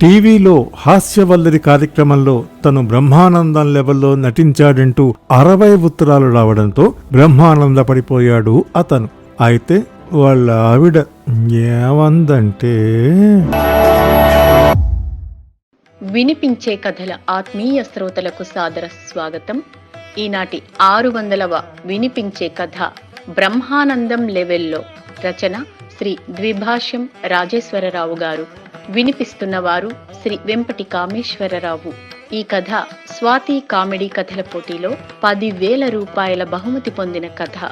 టీవీలో హాస్యవల్లరి కార్యక్రమంలో తను బ్రహ్మానందం లెవెల్లో నటించాడంటూ అరవై ఉత్తరాలు రావడంతో బ్రహ్మానంద పడిపోయాడు అతను. అయితే వాళ్ళ ఆవిడ ఏమందంటే? వినిపించే కథల ఆత్మీయ శ్రోతలకు సాదర స్వాగతం. ఈనాటి ఆరు వందలవ వినిపించే కథ బ్రహ్మానందం లెవెల్లో రచన శ్రీ ద్విభాష్యం రాజేశ్వరరావు గారు. వినిపిస్తున్న వారు శ్రీ వెంపటి కామేశ్వరరావు. ఈ కథ స్వాతి కామెడీ కథల పోటీలో పదివేల రూపాయల బహుమతి పొందిన కథ.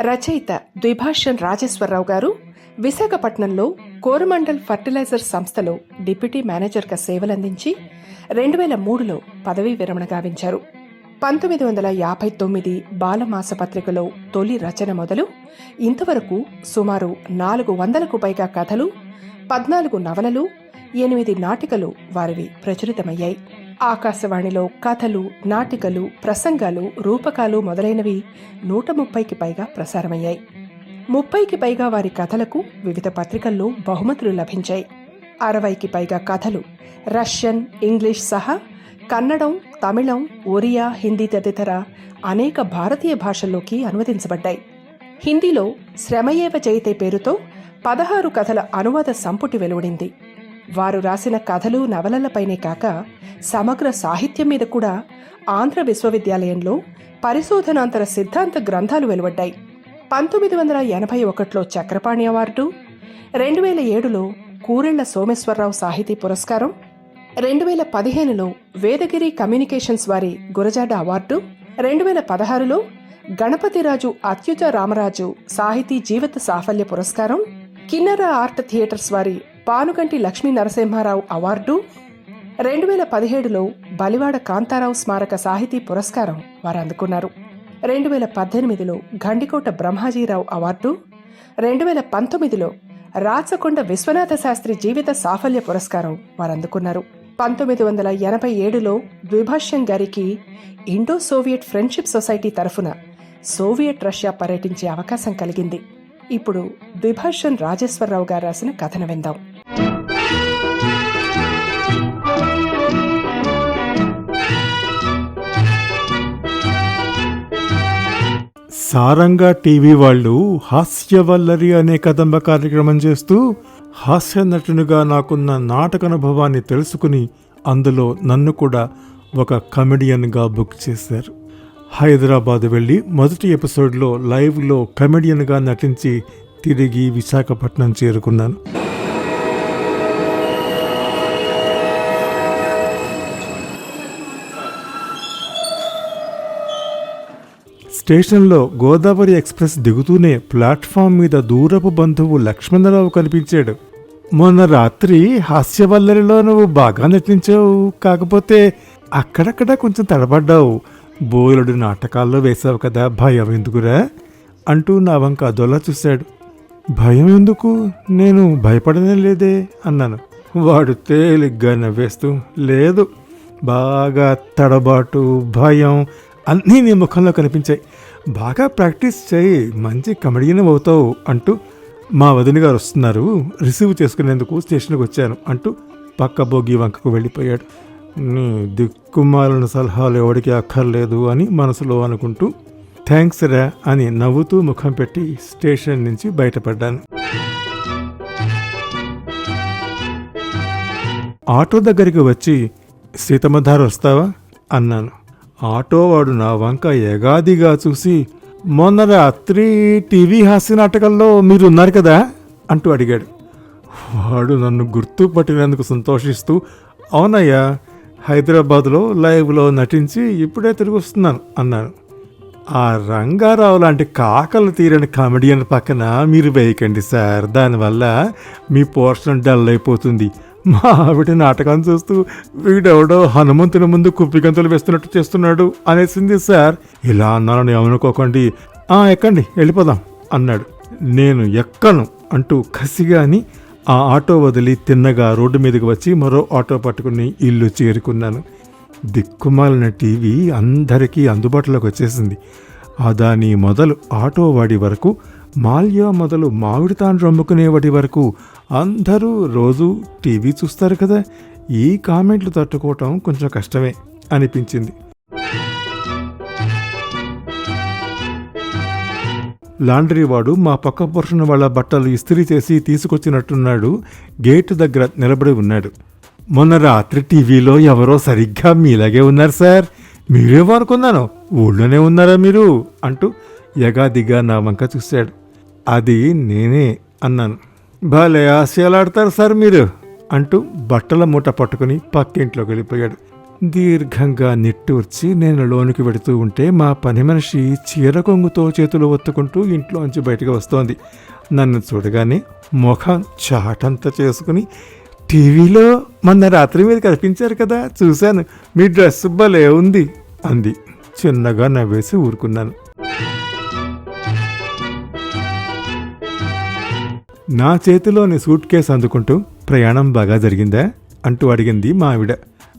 రచయిత ద్విభాష్యం రాజేశ్వరరావు గారు విశాఖపట్నంలో కోరమండల్ ఫర్టిలైజర్ సంస్థలో డిప్యూటీ మేనేజర్గా సేవలందించి రెండు వేల మూడులో పదవీ విరమణ గావించారు. పంతొమ్మిది వందల యాభై తొమ్మిది బాలమాస పత్రికలో తొలి రచన మొదలు ఇంతవరకు సుమారు నాలుగు వందలకు పైగా కథలు పద్నాలుగు నవలలు ఎనిమిది నాటికలు వారివి ప్రచురితమయ్యాయి. ఆకాశవాణిలో కథలు నాటికలు ప్రసంగాలు రూపకాలు మొదలైనవి నూట ముప్పైకి పైగా ప్రసారమయ్యాయి. ముప్పైకి పైగా వారి కథలకు వివిధ పత్రికల్లో బహుమతులు లభించాయి. అరవైకి పైగా కథలు రష్యన్ ఇంగ్లీష్ సహా కన్నడం తమిళం ఒరియా హిందీ తదితర అనేక భారతీయ భాషల్లోకి అనువదించబడ్డాయి. హిందీలో శ్రమయేవ జయితే పేరుతో పదహారు కథల అనువాద సంపుటి వెలువడింది. వారు రాసిన కథలు నవలలపైనే కాక సమగ్ర సాహిత్యం మీద కూడా ఆంధ్ర విశ్వవిద్యాలయంలో పరిశోధనాంతర సిద్ధాంత గ్రంథాలు వెలువడ్డాయి. పంతొమ్మిది వందల ఎనభై ఒకటిలో చక్రపాణి అవార్డు రెండు వేల ఏడులో కూరెళ్ళ సోమేశ్వరరావు సాహితీ పురస్కారం రెండు వేల పదిహేనులో వేదగిరి కమ్యూనికేషన్స్ వారి గురజాడ అవార్డు రెండు వేల పదహారులో గణపతిరాజు అత్యుత రామరాజు సాహితీ జీవిత సాఫల్య పురస్కారం కిన్నర ఆర్ట్ థియేటర్స్ వారి పానుగంటి లక్ష్మీ నరసింహారావు అవార్డు రెండు వేల పదిహేడులో బలివాడ కాంతారావు స్మారక సాహితీ పురస్కారం వారు అందుకున్నారు. రెండు వేల పద్దెనిమిదిలో గండికోట బ్రహ్మాజీరావు అవార్డు రెండు వేల పంతొమ్మిదిలో రాచకొండ విశ్వనాథ శాస్త్రి జీవిత సాఫల్య పురస్కారం వారు అందుకున్నారు. పంతొమ్మిది వందల ఎనభై ఏడులో ద్విభాష్యం గారికి ఇండో సోవియట్ ఫ్రెండ్షిప్ సొసైటీ తరఫున సోవియట్ రష్యా పర్యటించే అవకాశం కలిగింది. ఇప్పుడు ద్విభాష్యం రాజేశ్వరరావు గారు రాసిన కథను విందాం. సారంగా టీవీ వాళ్ళు హాస్యవల్లరి అనే కదంబ కార్యక్రమం చేస్తూ హాస్య నటునిగా నాకున్న నాటక అనుభవాన్ని తెలుసుకుని అందులో నన్ను కూడా ఒక కమెడియన్గా బుక్ చేశారు. హైదరాబాద్ వెళ్ళి మొదటి ఎపిసోడ్లో లైవ్లో కమెడియన్గా నటించి తిరిగి విశాఖపట్నం చేరుకున్నాను. స్టేషన్లో గోదావరి ఎక్స్ప్రెస్ దిగుతూనే ప్లాట్ఫామ్ మీద దూరపు బంధువు లక్ష్మణరావు కనిపించాడు. మొన్న రాత్రి హాస్యవల్లరిలో నువ్వు బాగా నటించావు. కాకపోతే అక్కడక్కడ కొంచెం తడబడ్డావు. బోలుడు నాటకాల్లో వేశావు కదా భయం ఎందుకురా? అంటూ నా వంక అదోలా చూశాడు. భయం ఎందుకు? నేను భయపడనే లేదే అన్నాను. వాడు తేలిగ్గా నవ్వేస్తూ లేదు బాగా తడబాటు భయం అన్నీ నీ ముఖంలో కనిపించాయి. బాగా ప్రాక్టీస్ చేయి మంచి కమెడియన్ అవుతావు అంటూ మా వదిన గారు వస్తున్నారు. రిసీవ్ చేసుకునేందుకు స్టేషన్కి వచ్చాను అంటూ పక్క బోగి వంకకు వెళ్ళిపోయాడు. నీ దిక్కుమాలిన సలహాలు ఎవడికి అక్కర్లేదు అని మనసులో అనుకుంటూ థ్యాంక్స్ రా అని నవ్వుతూ ముఖం పెట్టి స్టేషన్ నుంచి బయటపడ్డాను. ఆటో దగ్గరికి వచ్చి సీతమ్మధార వస్తావా? అన్నాను. ఆటో వాడు నా వంక ఎగాదిగా చూసి మొన్న రాత్రి టీవీ హాస్య నాటకంలో మీరు ఉన్నారు కదా అంటూ అడిగాడు. వాడు నన్ను గుర్తుపట్టినందుకు సంతోషిస్తూ అవునయ్యా హైదరాబాద్లో లైవ్లో నటించి ఇప్పుడే తిరిగి వస్తున్నాను అన్నాను. ఆ రంగారావు లాంటి కాకలు తీరని కామెడియన్ పక్కన మీరు వేయకండి సార్. దానివల్ల మీ పోర్షన్ డల్ అయిపోతుంది. మా ఆవిడ నాటకం చూస్తూ వీడెవడో హనుమంతుని ముందు కుప్పిగంతులు వేస్తున్నట్టు చేస్తున్నాడు అనేసింది సార్ ఇలా అన్నానని ఏమనుకోకండి ఆ ఎక్కండి వెళ్ళిపోదాం అన్నాడు. నేను ఎక్కను అంటూ కసిగాని ఆ ఆటో వదిలి తిన్నగా రోడ్డు మీదకి వచ్చి మరో ఆటో పట్టుకుని ఇల్లు చేరుకున్నాను. దిక్కుమాలిన టీవీ అందరికీ అందుబాటులోకి వచ్చేసింది. అదాని మొదలు ఆటో వాడి వరకు మాల్యా మొదలు మామిడి తాండ్రు అమ్ముకునేవాటి వరకు అందరూ రోజు టీవీ చూస్తారు కదా. ఈ కామెంట్లు తట్టుకోవటం కొంచెం కష్టమే అనిపించింది. లాండ్రీ వాడు మా పక్క పురుషుని వాళ్ళ బట్టలు ఇస్త్రీ చేసి తీసుకొచ్చినట్టున్నాడు. గేటు దగ్గర నిలబడి ఉన్నాడు. మొన్న రాత్రి టీవీలో ఎవరో సరిగ్గా మీలాగే ఉన్నారు సార్. మీరేమో అనుకున్నాను ఊళ్ళోనే ఉన్నారా మీరు? అంటూ యగాదిగా నా వంక చూశాడు. అది నేనే అన్నాను. భలే ఆశయాలాడతారు సార్ మీరు అంటూ బట్టల మూట పట్టుకుని పక్కింట్లోకి వెళ్ళిపోయాడు. దీర్ఘంగా నిట్టూర్చి నేను లోనికి వెడుతూ ఉంటే మా పని మనిషి చీర కొంగుతో చేతులు ఒత్తుకుంటూ ఇంట్లోంచి బయటకు వస్తోంది. నన్ను చూడగానే ముఖం చాటంతా చేసుకుని టీవీలో మొన్న రాత్రి మీరు కనిపించారు కదా చూశాను. మీ డ్రెస్ భలే ఉంది అంది. చిన్నగా నవ్వేసి ఊరుకున్నాను. నా చేతిలోని సూట్ కేసు అందుకుంటూ ప్రయాణం బాగా జరిగిందా? అంటూ అడిగింది మా ఆవిడ.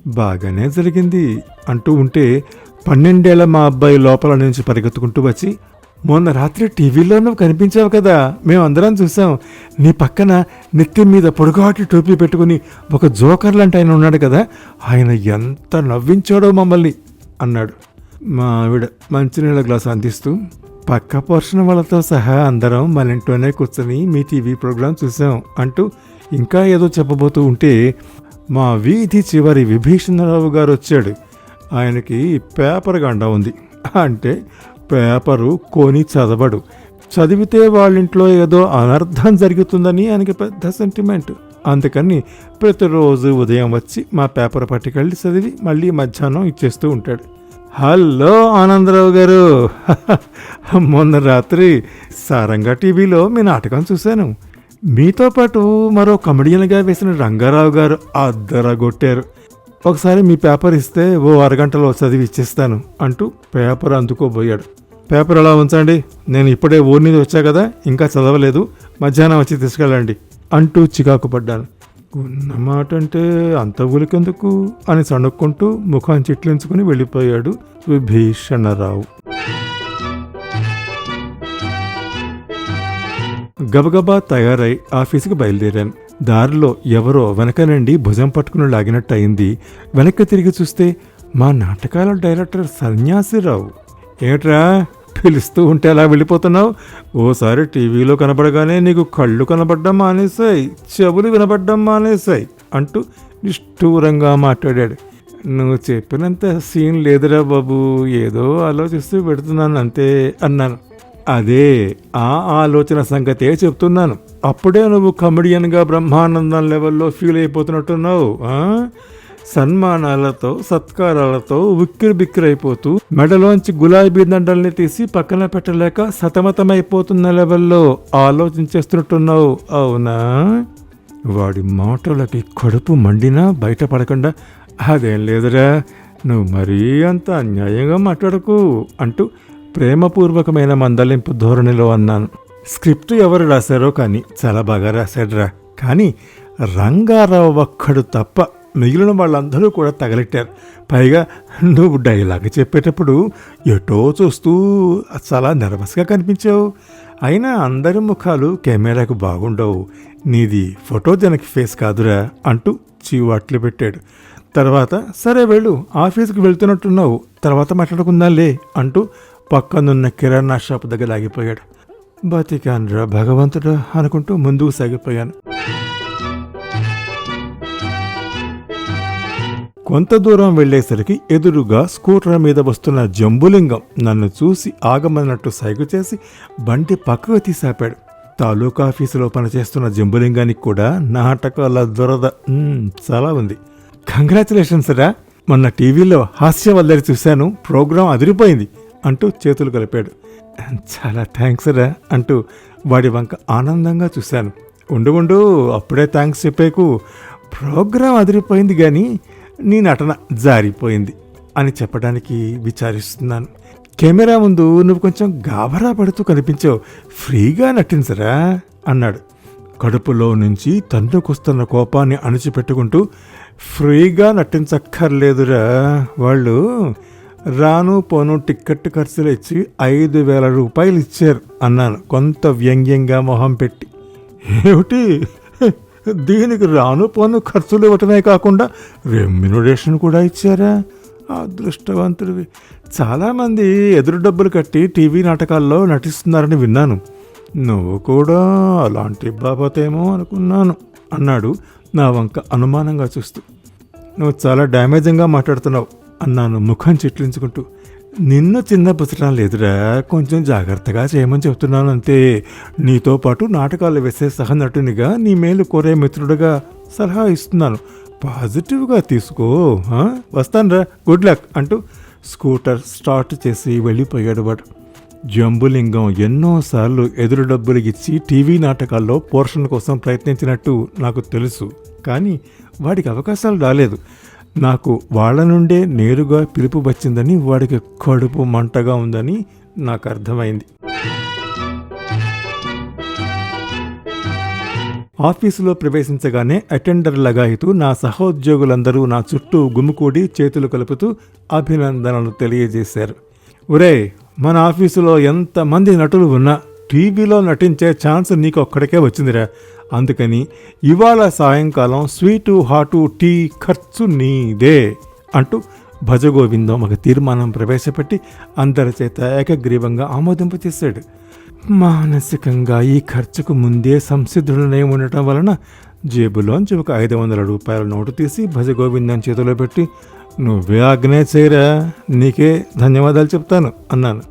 బాగానే జరిగింది అంటూ ఉంటే పన్నెండేళ్ళ మా అబ్బాయి లోపల నుంచి పరిగెత్తుకుంటూ వచ్చి మొన్న రాత్రి టీవీలో నువ్వు కనిపించావు కదా మేమందరం చూసాం నీ పక్కన నెత్తి మీద పొడుగాటి టోపీ పెట్టుకుని ఒక జోకర్ లాంటి ఆయన ఉన్నాడు కదా ఆయన ఎంత నవ్వించాడో మమ్మల్ని అన్నాడు. మా ఆవిడ మంచినీళ్ళ గ్లాస్ అందిస్తూ పక్క పోర్షన్ వాళ్ళతో సహా అందరం మన ఇంట్లోనే కూర్చొని మీ టీవీ ప్రోగ్రాం చూసాం అంటూ ఇంకా ఏదో చెప్పబోతూ ఉంటే మా వీధి చివరి విభీషణరావు గారు వచ్చాడు. ఆయనకి పేపర్ గండ ఉంది. అంటే పేపరు కొని చదవడు. చదివితే వాళ్ళ ఇంట్లో ఏదో అనర్థం జరుగుతుందని ఆయనకి పెద్ద సెంటిమెంట్ అందుకని ప్రతిరోజు ఉదయం వచ్చి మా పేపర్ పట్టుకెళ్ళి చదివి మళ్ళీ మధ్యాహ్నం ఇచ్చేస్తూ ఉంటాడు. హలో ఆనందరావు గారు. మొన్న రాత్రి సారంగా టీవీలో మీ నాటకం చూశాను. మీతో పాటు మరో కమెడియన్గా వేసిన రంగారావు గారు అద్దరగొట్టారు. ఒకసారి మీ పేపర్ ఇస్తే ఓ అరగంటలో చదివి ఇచ్చేస్తాను అంటూ పేపర్ అందుకోబోయాడు. పేపర్ అలా ఉంచండి? నేను ఇప్పుడే ఊరి నుంచి వచ్చా కదా ఇంకా చదవలేదు. మధ్యాహ్నం వచ్చి తీసుకెళ్ళండి అంటూ చికాకు పడ్డాను మాట అంటే అంత గులికెందుకు? అని సణుక్కుంటూ ముఖం చిట్లించుకుని వెళ్ళిపోయాడు విభీషణరావు. గబగబా తయారై ఆఫీసుకు బయలుదేరాను. దారిలో ఎవరో వెనక నుండి భుజం పట్టుకుని లాగినట్టు అయింది వెనక్కి తిరిగి చూస్తే మా నాటకాల డైరెక్టర్ సన్యాసిరావు. ఏట్రా? పిలుస్తూ ఉంటే అలా వెళ్ళిపోతున్నావు? ఓసారి టీవీలో కనబడగానే నీకు కళ్ళు కనపడడం మానేశాయి చెవులు వినబడ్డం మానేశాయి అంటూ నిష్ఠూరంగా మాట్లాడాడు. నువ్వు చెప్పినంత సీన్ లేదురా బాబు ఏదో ఆలోచిస్తూ పెడుతున్నాను అంతే అన్నాను. అదే ఆ ఆలోచన సంగతే చెప్తున్నాను. అప్పుడే నువ్వు కమెడియన్గా బ్రహ్మానందం లెవెల్లో ఫీల్ అయిపోతున్నట్టున్నావు ఆ? సన్మానాలతో సత్కారాలతో ఉక్కిరి బిక్కిరైపోతూ మెడలోంచి గులాబీ దండల్ని తీసి పక్కన పెట్టలేక సతమతమైపోతున్న లెవెల్లో ఆలోచించేస్తున్నట్టున్నావు అవునా? వాడి మాటలకి కడుపు మండినా బయటపడకుండా అదేం లేదురా నువ్వు మరీ అంత అన్యాయంగా మాట్లాడకు అంటూ ప్రేమపూర్వకమైన మందలింపు ధోరణిలో అన్నాను. స్క్రిప్ట్ ఎవరు రాశారో కానీ చాలా బాగా రాశాడురా. కానీ రంగారావు ఒక్కడు తప్ప మిగిలిన వాళ్ళందరూ కూడా తగలెట్టారు. పైగా నువ్వు డైలాగ్ చెప్పేటప్పుడు ఎటో చూస్తూ చాలా నర్వస్గా కనిపించావు. అయినా అందరి ముఖాలు కెమెరాకు బాగుండవు. నీది ఫోటోజెనిక్ ఫేస్ కాదురా అంటూ చీవాట్లు పెట్టాడు. తర్వాత సరే వెళ్ళు ఆఫీస్కి వెళ్తున్నట్టున్నావు తర్వాత మాట్లాడుకుందాంలే అంటూ పక్కనున్న కిరాణా షాప్ దగ్గర ఆగిపోయాడు. బతికాన్రా భగవంతుడా అనుకుంటూ ముందుకు సాగిపోయాను. కొంత దూరం వెళ్ళేసరికి ఎదురుగా స్కూటర్ మీద వస్తున్న జంబులింగం నన్ను చూసి ఆగమన్నట్టు సైగ చేసి బండి పక్కకు తీసాపాడు తాలూకా ఆఫీసులో పనిచేస్తున్న జంబులింగానికి కూడా నాటకాల దురద చాలా ఉంది. కంగ్రాచులేషన్స్ రా. మొన్న టీవీలో హాస్య వల్లరి చూశాను ప్రోగ్రాం అదిరిపోయింది అంటూ చేతులు కలిపాడు. చాలా థ్యాంక్స్ రా అంటూ వాడి వంక ఆనందంగా చూశాను. ఉండు ఉండు అప్పుడే థ్యాంక్స్ చెప్పేకు ప్రోగ్రాం అదిరిపోయింది కానీ నీ నటన జారిపోయింది అని చెప్పడానికి విచారిస్తున్నాను. కెమెరా ముందు నువ్వు కొంచెం గాబరా పడుతూ కనిపించావు. ఫ్రీగా నటించరా? అన్నాడు. కడుపులో నుంచి తండ్రికొస్తున్న కోపాన్ని అణిచిపెట్టుకుంటూ ఫ్రీగా నటించక్కర్లేదురా వాళ్ళు. రాను పోను టిక్కెట్ ఖర్చులు ఇచ్చి ఐదు వేల రూపాయలు ఇచ్చారు అన్నాను కొంత వ్యంగ్యంగా మొహం పెట్టి. ఏమిటి? దీనికి రాను పోను ఖర్చులు ఇవ్వటమే కాకుండా రెమ్యునరేషన్ కూడా ఇచ్చారా? అదృష్టవంతుడివి. చాలామంది ఎదురు డబ్బులు కట్టి టీవీ నాటకాల్లో నటిస్తున్నారని విన్నాను. నువ్వు కూడా అలాంటి బాబతేమో అనుకున్నాను అన్నాడు నా వంక అనుమానంగా చూస్తూ. నువ్వు చాలా డ్యామేజింగ్గా మాట్లాడుతున్నావు అన్నాను ముఖం చిట్లించుకుంటూ. నిన్ను చిన్న పుచ్చడం లేదురా కొంచెం జాగ్రత్తగా చేయమని చెప్తున్నాను అంతే. నీతో పాటు నాటకాలు వేసే సహనటునిగా నీ మేలు కోరే మిత్రుడిగా సలహా ఇస్తున్నాను. పాజిటివ్గా తీసుకో వస్తానురా గుడ్ లక్ అంటూ స్కూటర్ స్టార్ట్ చేసి వెళ్ళిపోయాడు వాడు. జంబులింగం ఎన్నోసార్లు ఎదురు డబ్బులు ఇచ్చి టీవీ నాటకాల్లో పోర్షన్ కోసం ప్రయత్నించినట్టు నాకు తెలుసు. కానీ వాడికి అవకాశాలు రాలేదు. నాకు వాళ్ళ నుండే నేరుగా పిలుపు వచ్చిందని వాడికి కడుపు మంటగా ఉందని నాకు అర్థమైంది. ఆఫీసులో ప్రవేశించగానే అటెండర్ లగాయితూ నా సహోద్యోగులందరూ నా చుట్టూ గుమికూడి చేతులు కలుపుతూ అభినందనలు తెలియజేశారు. ఒరే మన ఆఫీసులో ఎంతమంది నటులు ఉన్నా టీవీలో నటించే ఛాన్స్ నీకు ఒక్కడికే వచ్చిందిరా. అందుకని ఇవాళ సాయంకాలం స్వీటు హాటు టీ ఖర్చు నీదే అంటూ భజగోవిందం ఒక తీర్మానం ప్రవేశపెట్టి అందరి చేత ఏకగ్రీవంగా ఆమోదింపచేశాడు మానసికంగా ఈ ఖర్చుకు ముందే సంసిద్ధుడనే ఉండటం వలన జేబులోంచి ఒక ఐదు వందల రూపాయల నోటు తీసి భజగోవిందం చేతిలో పెట్టి నువ్వే ఆజ్ఞే చేయరా? నీకే ధన్యవాదాలు చెప్తాను అన్నాను.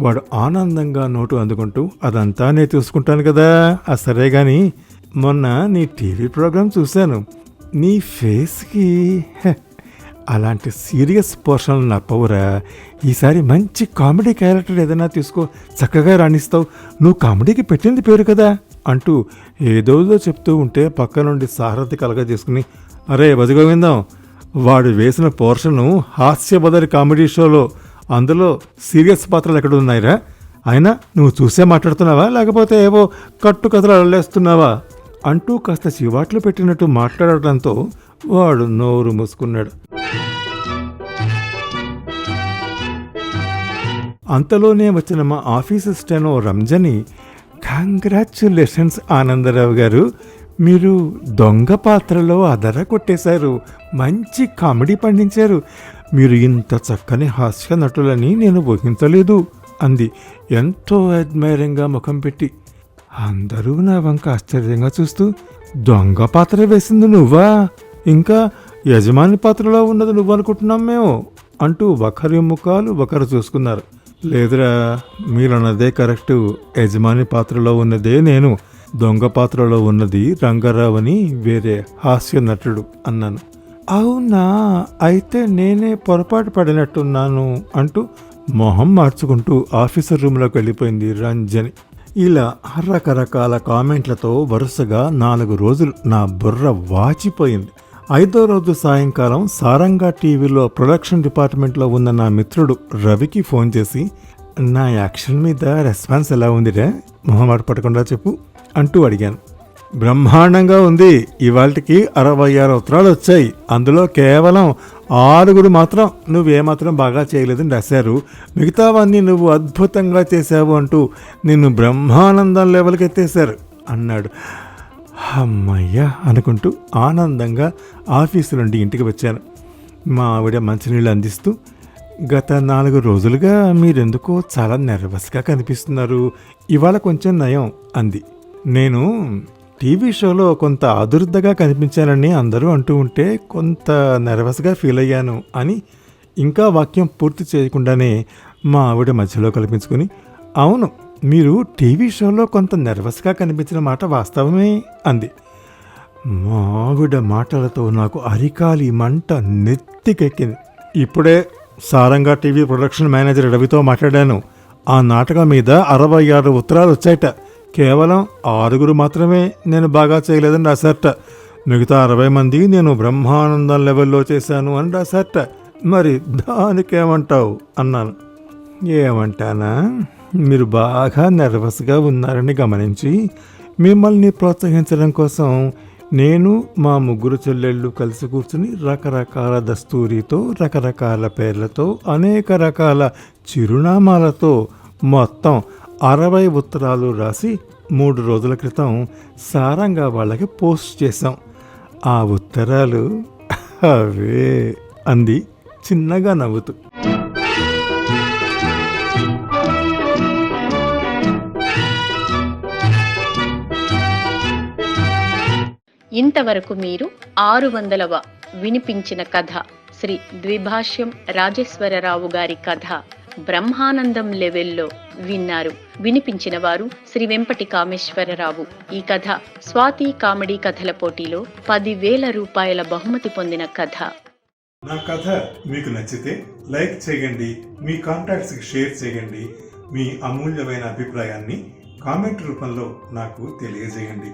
వాడు ఆనందంగా నోటు అందుకుంటూ అదంతా నేను చూసుకుంటాను కదా. ఆ సరే కానీ మొన్న నీ టీవీ ప్రోగ్రాం చూశాను. నీ ఫేస్కి హె, అలాంటి సీరియస్ పోర్షన్లు నప్పవురా ఈసారి మంచి కామెడీ క్యారెక్టర్ ఏదైనా తీసుకో. చక్కగా రాణిస్తావు. నువ్వు కామెడీకి పెట్టింది పేరు కదా? అంటూ ఏదోదో చెప్తూ ఉంటే పక్క నుండి సారథి కలగజేసుకుని అరే బజగోవిందం వాడు వేసిన పోర్షను హాస్యబదరి కామెడీ షోలో. అందులో సీరియస్ పాత్రలు ఎక్కడ ఉన్నాయిరా అయినా నువ్వు చూసే మాట్లాడుతున్నావా? లేకపోతే ఏవో కట్టు కథలు అల్లేస్తున్నావా? అంటూ కాస్త చివాట్లు పెట్టినట్టు మాట్లాడటంతో వాడు నోరు మూసుకున్నాడు. అంతలోనే వచ్చిన మా office assistant Ranjani congratulations Anandarao గారు మీరు దొంగ పాత్రలో అదర కొట్టేశారు మంచి కామెడీ పండించారు మీరు ఇంత చక్కని హాస్య నటులని నేను ఊహించలేదు అంది. ఎంతో అడ్మైరింగ్గా ముఖం పెట్టి. అందరూ నా వంక ఆశ్చర్యంగా చూస్తూ దొంగ పాత్ర వేసింది నువ్వా? ఇంకా యజమాని పాత్రలో ఉన్నది నువ్వు అనుకుంటున్నాం మేము అంటూ ఒకరి ముఖాలు ఒకరు చూసుకున్నారు. లేదురా మీరన్నదే కరెక్టు. యజమాని పాత్రలో ఉన్నదే నేను. దొంగ పాత్రలో ఉన్నది రంగారావు అని వేరే హాస్య నటుడు అన్నాను. అవునా? అయితే నేనే పొరపాటు పడినట్టున్నాను అంటూ మొహం మార్చుకుంటూ ఆఫీసర్ రూమ్లోకి వెళ్ళిపోయింది రంజని. ఇలా రకరకాల కామెంట్లతో వరుసగా నాలుగు రోజులు నా బుర్ర వాచిపోయింది. ఐదో రోజు సాయంకాలం సారంగా టీవీలో ప్రొడక్షన్ డిపార్ట్మెంట్లో ఉన్న నా మిత్రుడు రవికి ఫోన్ చేసి నా యాక్షన్ మీద రెస్పాన్స్ ఎలా ఉందిరా? మొహమాట పడకుండా చెప్పు అంటూ అడిగాను. బ్రహ్మాండంగా ఉంది. ఇవాళకి అరవై ఆరు ఉత్తరాలు వచ్చాయి. అందులో కేవలం ఆరుగురు మాత్రం నువ్వేమాత్రం బాగా చేయలేదని రాశారు. మిగతావన్నీ నువ్వు అద్భుతంగా చేశావు అంటూ నిన్ను బ్రహ్మానందం లెవెల్కి ఎత్తేశారు అన్నాడు. అమ్మయ్య అనుకుంటూ ఆనందంగా ఆఫీసు నుండి ఇంటికి వచ్చాను. మా ఆవిడ మంచినీళ్ళు అందిస్తూ గత నాలుగు రోజులుగా మీరెందుకో చాలా నెర్వస్గా కనిపిస్తున్నారు. ఇవాళ కొంచెం నయం అంది. నేను టీవీ షోలో కొంత అదురుద్దగా కనిపించానని అందరూ అంటూ ఉంటే కొంత నర్వస్గా ఫీల్ అయ్యాను అని ఇంకా వాక్యం పూర్తి చేయకుండానే మా ఆవిడ మధ్యలో కల్పించుకుని అవును మీరు టీవీ షోలో కొంత నర్వస్గా కనిపించిన మాట వాస్తవమే అంది. మా ఆవిడ మాటలతో నాకు అరికాలి మంట నెత్తికెక్కింది. ఇప్పుడే సారంగా టీవీ ప్రొడక్షన్ మేనేజర్ రవితో మాట్లాడాను. ఆ నాటకం మీద అరవై ఆరు ఉత్తరాలు వచ్చాయట. కేవలం ఆరుగురు మాత్రమే నేను బాగా చేయలేదని రాశారట. మిగతా అరవై మంది నేను బ్రహ్మానందం లెవెల్లో చేశాను అని రాశారట. మరి దానికేమంటావు? అన్నాను. ఏమంటానా? మీరు బాగా నర్వస్గా ఉన్నారని గమనించి మిమ్మల్ని ప్రోత్సహించడం కోసం నేను మా ముగ్గురు చెల్లెళ్ళు కలిసి కూర్చుని రకరకాల దస్తూరితో రకరకాల పేర్లతో అనేక రకాల చిరునామాలతో మొత్తం అరవై ఉత్తరాలు రాసి మూడు రోజుల క్రితం సారంగా వాళ్ళకి పోస్ట్ చేశాం. ఆ ఉత్తరాలు అవే అంది చిన్నగా నవ్వుతూ. ఇంతవరకు మీరు ఆరు వందలవ వినిపించిన కథ శ్రీ ద్విభాష్యం రాజేశ్వరరావు గారి కథ. బ్రహ్మానందం లెవెల్లో విన్నారు. వినిపించిన వారు శ్రీ వెంపటి కామేశ్వరరావు ఈ కథ స్వాతి కామెడీ కథల పోటీలో పదివేల రూపాయల బహుమతి పొందిన కథ. నా కథ మీకు నచ్చితే లైక్ చేయండి మీ కాంటాక్ట్స్ షేర్ చేయండి మీ అమూల్యమైన అభిప్రాయాన్ని కామెంట్ రూపంలో నాకు తెలియజేయండి.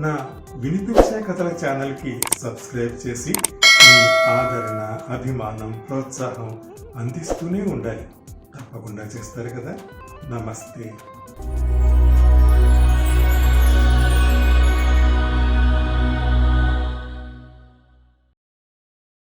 నా వినిపించే కథల ఛానల్కి సబ్స్క్రైబ్ చేసి మీ ఆదరణ అభిమానం ప్రోత్సాహం అందిస్తూనే ఉండాలి. తప్పకుండా చేస్తారు కదా. నమస్తే.